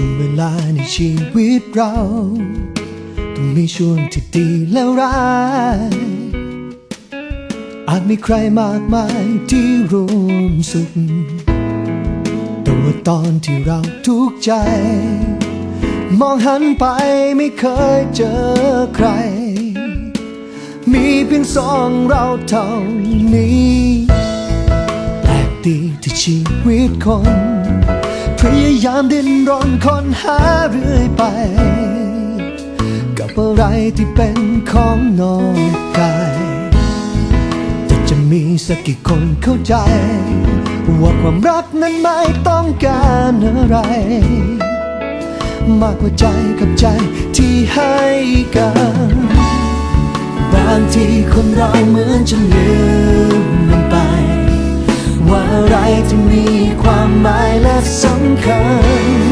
ช่วงเวลาในชีวิตเรา ต้องมีช่วงที่ดีและร้าย อาจมีใครมากมายที่ร่วมสุข แต่ว่าตอนที่เราทุกข์ใจ มองหันไปไม่เคยเจอใคร มีเพียงสองเราเท่านี้แปลกดีที่ชีวิตคน พยายามดิ้นรนค้นหาเรื่อยไป กับอะไรที่เป็นของนอกกายแต่จะมีสักกี่คนเข้าใจ ว่าความรักนั้นไม่ต้องการอะไร มากกว่าใจกับใจที่ให้กัน บางทีคนเราเหมือนจะลืมมันไป ว่าอะไรที่มี ควา